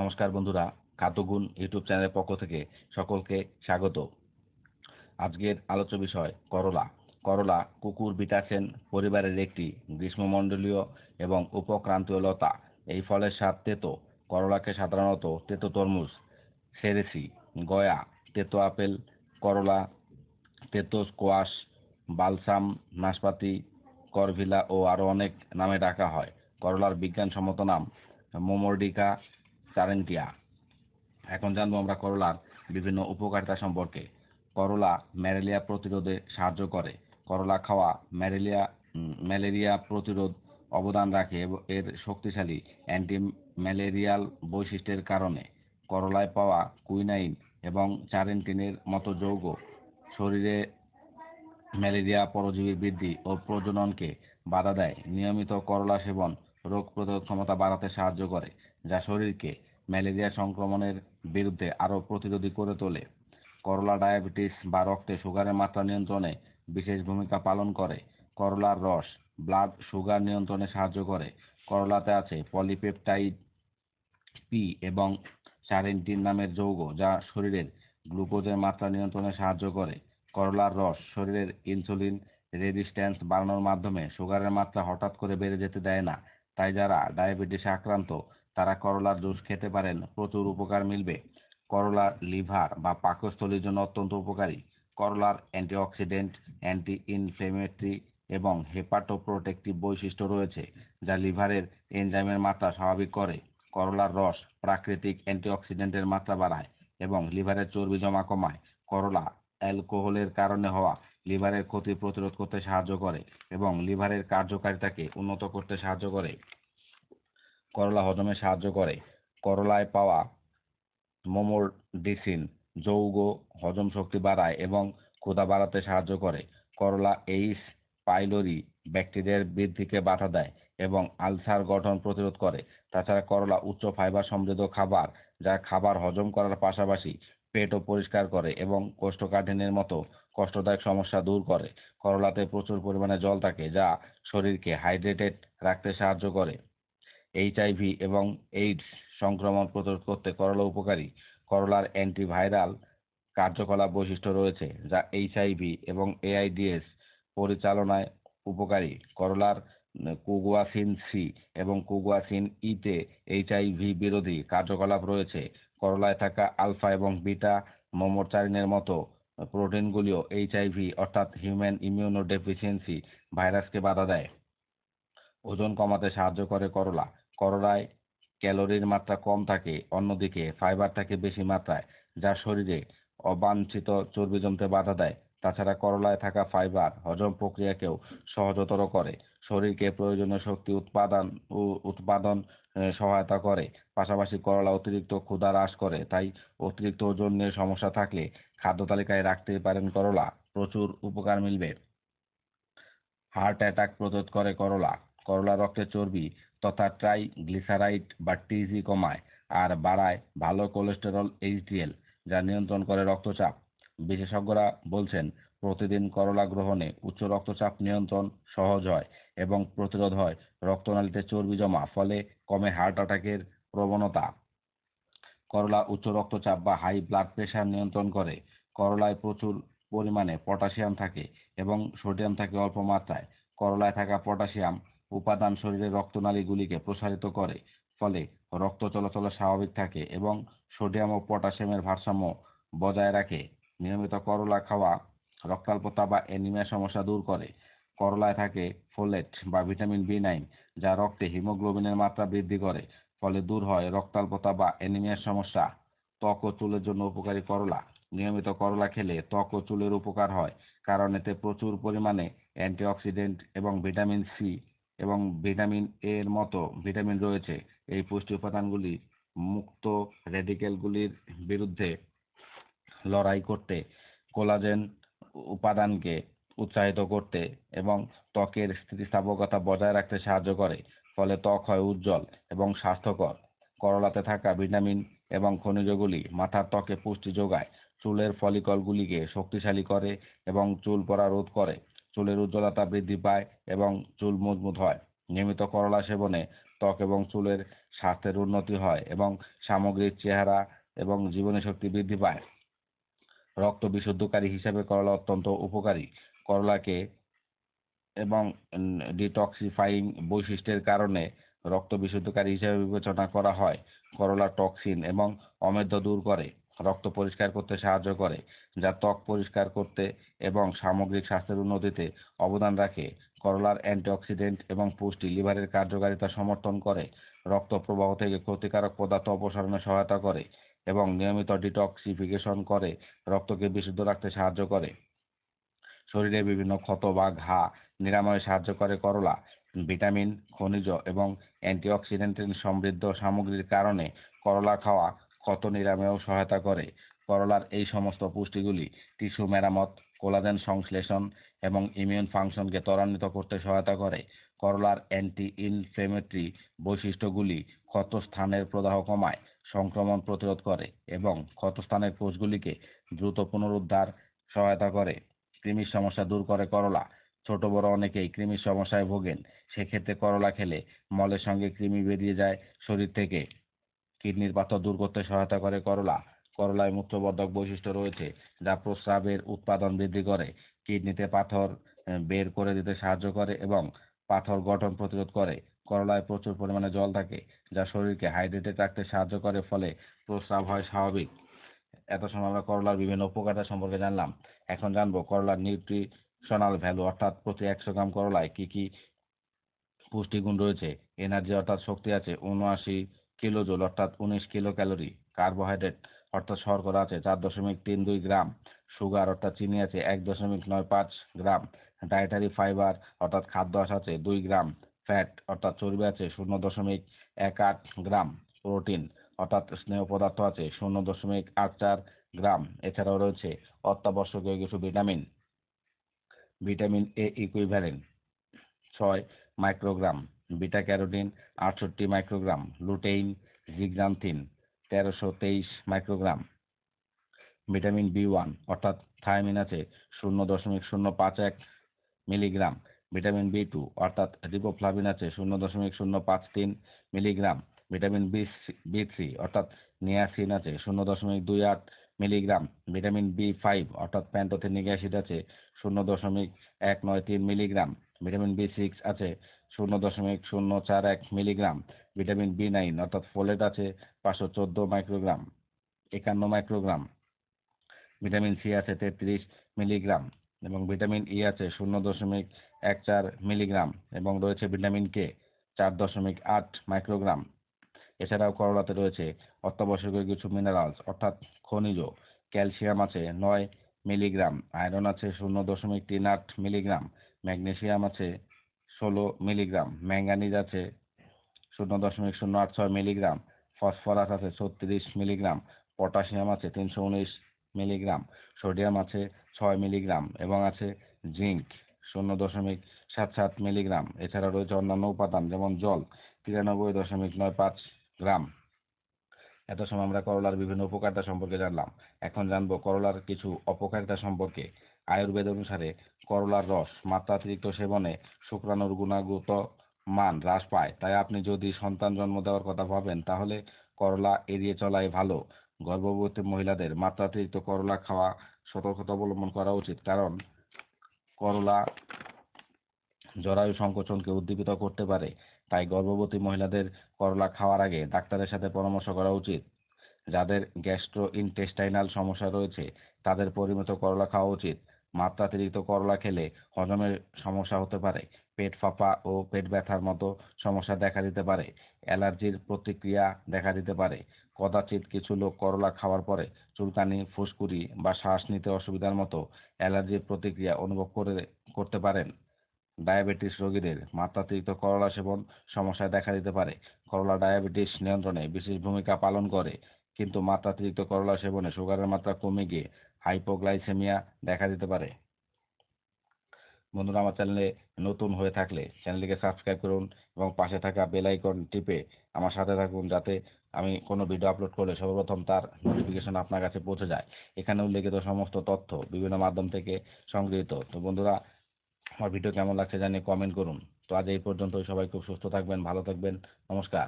নমস্কার বন্ধুরা, খাদ্যগুণ ইউটিউব চ্যানেলের পক্ষ থেকে সকলকে স্বাগত। আজকের আলোচ্য বিষয় করলা। করলা কুকুর বিটাসেন পরিবারের একটি গ্রীষ্মমণ্ডলীয় এবং উপক্রান্তীয় লতা। এই ফলের স্বাদ তেতো। করলাকে সাধারণত তেতো তরমুজ সেরেসি গয়া, তেতো আপেল, করলা, তেতো স্কোয়াশ, বালসাম, নাশপাতি, করভিলা ও আরও অনেক নামে ডাকা হয়। করলার বিজ্ঞানসম্মত নাম মোমোরডিকা চারেন্টিয়া এখন জানব আমরা করলার বিভিন্ন উপকারিতা সম্পর্কে। করলা ম্যালেরিয়া প্রতিরোধে সাহায্য করে। করলা খাওয়া ম্যালেরিয়া ম্যালেরিয়া প্রতিরোধ অবদান রাখে এর শক্তিশালী অ্যান্টি ম্যালেরিয়াল বৈশিষ্ট্যের কারণে। করলায় পাওয়া কুইনাইন এবং চারেন্টিনের মতো যৌগ শরীরে ম্যালেরিয়া পরজীবীর বৃদ্ধি ও প্রজননকে বাধা দেয়। নিয়মিত করলা সেবন রোগ প্রতিরোধ ক্ষমতা বাড়াতে সাহায্য করে, যা শরীরকে ম্যালেরিয়া সংক্রমণের বিরুদ্ধে আরও প্রতিরোধী করে তোলে। করলা ডায়াবেটিস বা রক্তে সুগারের মাত্রা নিয়ন্ত্রণে বিশেষ ভূমিকা পালন করে। করলার রস, ব্লাড সুগার নিয়ন্ত্রণে সাহায্য করে। করলাতে আছে পলিপেপটাইড পি এবং সারেন্টিন নামের যৌগ যা শরীরের গ্লুকোজের মাত্রা নিয়ন্ত্রণে সাহায্য করে। করলার রস শরীরের ইনসুলিন রেজিস্ট্যান্স বাড়ানোর মাধ্যমে সুগারের মাত্রা হঠাৎ করে বেড়ে যেতে দেয় না। তাই যারা ডায়াবেটিসে আক্রান্ত তারা করলার জুস খেতে পারেন, প্রচুর উপকার মিলবে। করলার লিভার বা পাকস্থলীর জন্য অত্যন্ত উপকারী। করলার অ্যান্টিঅক্সিডেন্ট অ্যান্টি ইনফ্লেমেটরি এবং হেপাটোপ্রোটেক্টিভ বৈশিষ্ট্য রয়েছে, যা লিভারের এনজাইমের মাত্রা স্বাভাবিক করে। করলার রস প্রাকৃতিক অ্যান্টিঅক্সিডেন্টের মাত্রা বাড়ায় এবং লিভারের চর্বি জমা কমায়। করলা অ্যালকোহলের কারণে হওয়া লিভারের ক্ষতি প্রতিরোধ করতে সাহায্য করে এবং লিভারের কার্যকারিতাকে উন্নত করতে সাহায্য করে। করলা হজমে সাহায্য করে। করলায় পাওয়া মোমোডিসিন যৌগ হজম শক্তি বাড়ায় এবং ক্ষুধা বাড়াতে সাহায্য করে। করলা এইস পাইলোরি ব্যাকটেরিয়ার বৃদ্ধিকে বাধা দেয় এবং আলসার গঠন প্রতিরোধ করে। তাছাড়া করলা উচ্চ ফাইবার সমৃদ্ধ খাবার যা খাবার হজম করার পাশাপাশি পেটও পরিষ্কার করে এবং কোষ্ঠকাঠিন্যের মতো কষ্টদায়ক সমস্যা দূর করে। করলাতে প্রচুর পরিমাণে জল থাকে যা শরীরকে হাইড্রেটেড রাখতে সাহায্য করে। এইচআইভি এবং এইডস সংক্রমণ প্রতিরোধ করতে করলা উপকারী। করলার অ্যান্টিভাইরাল কার্যকলাপ বৈশিষ্ট্য রয়েছে, যা এইচআইভি এবং এআইডিএস পরিচালনায় উপকারী। করলার কুগুয়াসিন সি এবং কুগুয়াসিন ইতে এইচআইভি বিরোধী কার্যকলাপ রয়েছে। করলায় থাকা আলফা এবং বিটা মোমোচারিনের মতো প্রোটিনগুলিও এইচআইভি অর্থাৎ হিউম্যান ইমিউনো ডেফিসিয়েন্সি ভাইরাসকে বাধা দেয়। ওজন কমাতে সাহায্য করে করলা। করলায় ক্যালোরির মাত্রা কম থাকে, অন্যদিকে ফাইবার থাকে বেশি মাত্রায়, যা শরীরে অবাঞ্ছিত চর্বি জমতে বাধা দেয়। তাছাড়া করলায় থাকা ফাইবার হজম প্রক্রিয়াকেও সহজতর করে। শরীরকে প্রয়োজনীয় শক্তি উৎপাদন উৎপাদন সহায়তা করে। পাশাপাশি করলা অতিরিক্ত ক্ষুধা হ্রাস করে, তাই অতিরিক্ত ওজন নিয়ে সমস্যা থাকলে খাদ্য তালিকায় রাখতে পারেন করলা। প্রচুর উপকার মিলবে। হার্ট অ্যাটাক প্রতিরোধ করে করলা। করলা রক্তে চর্বি তথা ট্রাই গ্লিসারাইড বা টিজি কমায় আর বাড়ায় ভালো কোলেস্টেরল এইচডিএল যা নিয়ন্ত্রণ করে রক্তচাপ। বিশেষজ্ঞরা বলছেন, প্রতিদিন করলা গ্রহণে উচ্চ রক্তচাপ নিয়ন্ত্রণ সহজ হয় এবং প্রতিরোধ হয় রক্তনালীতে চর্বি জমা, ফলে কমে হার্ট অ্যাটাকের প্রবণতা। করলা উচ্চ রক্তচাপ বা হাই ব্লাড প্রেশার নিয়ন্ত্রণ করে। করলায় প্রচুর পরিমাণে পটাশিয়াম থাকে এবং সোডিয়াম থাকে অল্প মাত্রায়। করলায় থাকা পটাশিয়াম উপাদান শরীরের রক্তনালীগুলিকে প্রসারিত করে, ফলে রক্ত চলাচল স্বাভাবিক থাকে এবং সোডিয়াম ও পটাশিয়ামের ভারসাম্য বজায় রাখে। নিয়মিত করলা খাওয়া, রক্তাল্পতা বা অ্যানিমিয়া সমস্যা দূর করে। করলায় থাকে ফোলেট বা ভিটামিন বি নাইন যা রক্তে হিমোগ্লোবিনের মাত্রা বৃদ্ধি করে, ফলে দূর হয় রক্তাল্পতা বা অ্যানিমিয়ার সমস্যা। ত্বক ও চুলের জন্য উপকারী করলা। নিয়মিত করলা খেলে ত্বক ও চুলের উপকার হয়, কারণ এতে প্রচুর পরিমাণে অ্যান্টিঅক্সিডেন্ট এবং ভিটামিন সি এবং ভিটামিন এ এর মতো ভিটামিন রয়েছে। এই পুষ্টি উপাদানগুলি মুক্ত রেডিকেলগুলির বিরুদ্ধে লড়াই করতে, কোলাজেন উপাদানকে উৎসাহিত করতে এবং ত্বকের স্থিতিস্থাপকতা বজায় রাখতে সাহায্য করে। ফলে ত্বক হয় উজ্জ্বল এবং স্বাস্থ্যকর। করলাতে থাকা ভিটামিন এবং খনিজগুলি মাথার ত্বকে পুষ্টি যোগায়। চুলের ফলিকলগুলিকে শক্তিশালী করে এবং চুল পড়া রোধ করে। চুলের উজ্জ্বলতা বৃদ্ধি পায় এবং চুল মজবুত হয়। নিয়মিত করলা সেবনে ত্বক এবং চুলের স্বাস্থ্যের উন্নতি হয় এবং সামগ্রিক চেহারা এবং জীবনী শক্তি বৃদ্ধি পায়। রক্ত বিশুদ্ধকারী হিসাবে করলা অত্যন্ত উপকারী। করলাকে এবং ডিটক্সিফাইং বৈশিষ্ট্যের কারণে রক্ত বিশুদ্ধকারী হিসেবে বিবেচনা করা হয়। করলা টক্সিন এবং অমেদ্য দূর করে। রক্ত পরিষ্কার করতে সাহায্য করে, যা ত্বক পরিষ্কার করতে এবং সামগ্রিক স্বাস্থ্যের উন্নতিতে অবদান রাখে। করলার অ্যান্টিঅক্সিডেন্ট এবং পুষ্টি লিভারের কার্যকারিতা সমর্থন করে, রক্ত প্রবাহ থেকে ক্ষতিকারক পদার্থ অপসারণে সহায়তা করে এবং নিয়মিত ডিটক্সিফিকেশন করে, রক্তকে বিশুদ্ধ রাখতে সাহায্য করে। শরীরে বিভিন্ন ক্ষত বা ঘা নিরাময়ে সাহায্য করে করলা, ভিটামিন, খনিজ এবং অ্যান্টিঅক্সিডেন্ট সমৃদ্ধ সামগ্রীর কারণে করলা খাওয়া ক্ষত নিরাময়েও সহায়তা করে। করলার এই সমস্ত পুষ্টিগুলি টিস্যু মেরামত, কোলাজেন সংশ্লেষণ এবং ইমিউন ফাংশনকে ত্বরান্বিত করতে সহায়তা করে। করলার অ্যান্টি ইনফ্লেমেটরি বৈশিষ্ট্যগুলি ক্ষতস্থানের প্রদাহ কমায়, সংক্রমণ প্রতিরোধ করে এবং ক্ষতস্থানের কোষগুলিকে দ্রুত পুনরুদ্ধার সহায়তা করে। কৃমির সমস্যা দূর করে করলা। ছোট বড় অনেকেই কৃমির সমস্যায় ভোগেন। সেক্ষেত্রে করলা খেলে মলের সঙ্গে কৃমি বেরিয়ে যায় শরীর থেকে। কিডনির পাথর দূর করতে সহায়তা করে করলা। করলায় মূত্রবর্ধক বৈশিষ্ট্য রয়েছে যা প্রস্রাবের উৎপাদন বৃদ্ধি করে কিডনিতে পাথর বের করে দিতে সাহায্য করে এবং পাথর গঠন প্রতিরোধ করে। করলায় প্রচুর পরিমাণে জল থাকে, যা শরীরকে হাইড্রেটেড রাখতে সাহায্য করে, ফলে প্রস্রাব হয় স্বাভাবিক। এত সময় আমরা করলার বিভিন্ন উপকারিতা সম্পর্কে জানলাম। এখন জানব করলার নিউট্রিশনাল ভ্যালু, অর্থাৎ প্রতি একশো গ্রাম করলায় কি কি পুষ্টিগুণ রয়েছে? এনার্জি, অর্থাৎ শক্তি আছে উনআশি কিলোজুল অর্থাৎ উনিশ কিলো ক্যালোরি। কার্বোহাইড্রেট, অর্থাৎ শর্করা আছে চার দশমিক তিন দুই গ্রাম। সুগার, অর্থাৎ চিনি আছে এক দশমিক নয় পাঁচ গ্রাম। ডায়েটারি ফাইবার, অর্থাৎ খাদ্য আঁশ আছে দুই গ্রাম। ফ্যাট, অর্থাৎ চর্বি আছে শূন্য দশমিক এক আট গ্রাম। প্রোটিন, অর্থাৎ স্নেহ পদার্থ আছে শূন্য দশমিক আট চার গ্রাম। এছাড়াও রয়েছে অত্যাবশ্যকীয় কিছু ভিটামিন। ভিটামিন এ ইকুইভ্যালেন্ট ছয় মাইক্রোগ্রাম। বিটা ক্যারোটিন আটষট্টি মাইক্রোগ্রাম, লুটেইন জিগজান্থিন তেরোশো তেইশ মাইক্রোগ্রাম। ভিটামিন বি ওয়ান, অর্থাৎ থায়ামিন আছে শূন্য দশমিক শূন্য পাঁচ এক মিলিগ্রাম। ভিটামিন বি টু, অর্থাৎ রিবোফ্লাভিন আছে শূন্য দশমিক শূন্য পাঁচ তিন milligram. Vitamin B B three, অর্থাৎ নিয়াসিন আছে শূন্য দশমিক দুই আট মিলিগ্রাম। ভিটামিন বি ফাইভ, অর্থাৎ প্যান্টোথেনিক অ্যাসিড আছে শূন্য দশমিক এক নয় তিন মিলিগ্রাম। ভিটামিন বি সিক্স আছে শূন্য দশমিক শূন্য চার এক মিলিগ্রাম, ভিটামিন বি নাইন, অর্থাৎ ফোলেট আছে পাঁচশো চোদ্দ মাইক্রোগ্রাম একান্ন মাইক্রোগ্রাম ভিটামিন সি আছে তেত্রিশ মিলিগ্রাম এবং ভিটামিন ই আছে শূন্য দশমিক এক চার মিলিগ্রাম এবং রয়েছে ভিটামিন কে চার দশমিক আট মাইক্রোগ্রাম এছাড়াও করলাতে রয়েছে অত্যাবশ্যকীয় কিছু মিনারেলস অর্থাৎ খনিজ, ক্যালসিয়াম আছে নয় মিলিগ্রাম আয়রন আছে শূন্য দশমিক তিন আট মিলিগ্রাম, ম্যাগনেসিয়াম আছে ষোলো মিলিগ্রাম। ম্যাঙ্গানিজ আছে শূন্য দশমিক শূন্য আট ছয় মিলিগ্রাম। ফসফরাস আছে ছত্রিশ মিলিগ্রাম। পটাশিয়াম আছে তিনশো উনিশ মিলিগ্রাম। সোডিয়াম আছে ছয় মিলিগ্রাম এবং আছে জিঙ্ক শূন্য দশমিক সাত সাত মিলিগ্রাম। এছাড়া রয়েছে অন্যান্য উপাদান যেমন জল তিরানব্বই দশমিক নয় পাঁচ গ্রাম। এত সময় আমরা করলার বিভিন্ন উপকারিতা সম্পর্কে জানলাম। এখন জানব করলার কিছু অপকারিতা সম্পর্কে। আয়ুর্বেদ অনুসারে করলার রস মাত্রাতিরিক্ত সেবনে শুক্রাণুর গুণাগত মান হ্রাস পায়। তাই আপনি যদি সন্তান জন্ম দেওয়ার কথা ভাবেন, তাহলে করলা এড়িয়ে চলাই ভালো। গর্ভবতী মহিলাদের মাত্রাতিরিক্ত করলা খাওয়া সতর্কতা অবলম্বন করা উচিত, কারণ করলা জরায়ু সংকোচনকে উদ্দীপিত করতে পারে। তাই গর্ভবতী মহিলাদের করলা খাওয়ার আগে ডাক্তারের সাথে পরামর্শ করা উচিত। যাদের গ্যাস্ট্রো ইনটেস্টাইনাল সমস্যা রয়েছে, তাদের পরিমিত করলা খাওয়া উচিত। মাত্রাতিরিক্ত করলা খেলে হজমের সমস্যা হতে পারে। পেট ফাঁপা ও পেট ব্যথার মতো সমস্যা দেখা দিতে পারে। অ্যালার্জির প্রতিক্রিয়া দেখা দিতে পারে। কদাচিৎ কিছু লোক করলা খাওয়ার পরে চুলকানি, ফুসকুড়ি বা শ্বাস নিতে অসুবিধার মতো অ্যালার্জির প্রতিক্রিয়া অনুভব করে, করতে পারেন। ডায়াবেটিস রোগীদের মাত্রাতিরিক্ত করলা সেবন সমস্যা দেখা দিতে পারে। করলা ডায়াবেটিস নিয়ন্ত্রণে বিশেষ ভূমিকা পালন করে, কিন্তু মাত্রাতিরিক্ত করলা সেবনে সুগারের মাত্রা কমে গিয়ে হাইপোগ্লাইসেমিয়া দেখা দিতে পারে। বন্ধুরা, আমার চ্যানেলে নতুন হয়ে থাকলে চ্যানেলটিকে সাবস্ক্রাইব করুন এবং পাশে থাকা বেল আইকন টিপে আমার সাথে থাকুন যাতে আমি কোনো ভিডিও আপলোড করলে সর্বপ্রথম তার নোটিফিকেশন আপনার কাছে পৌঁছে যায়। এখানে উল্লেখিত সমস্ত তথ্য বিভিন্ন মাধ্যম থেকে সংগৃহীত। তো বন্ধুরা, আমার ভিডিও কেমন লাগছে জানিয়ে কমেন্ট করুন। তো আজ এই পর্যন্তই। সবাই খুব সুস্থ থাকবেন, ভালো থাকবেন। নমস্কার।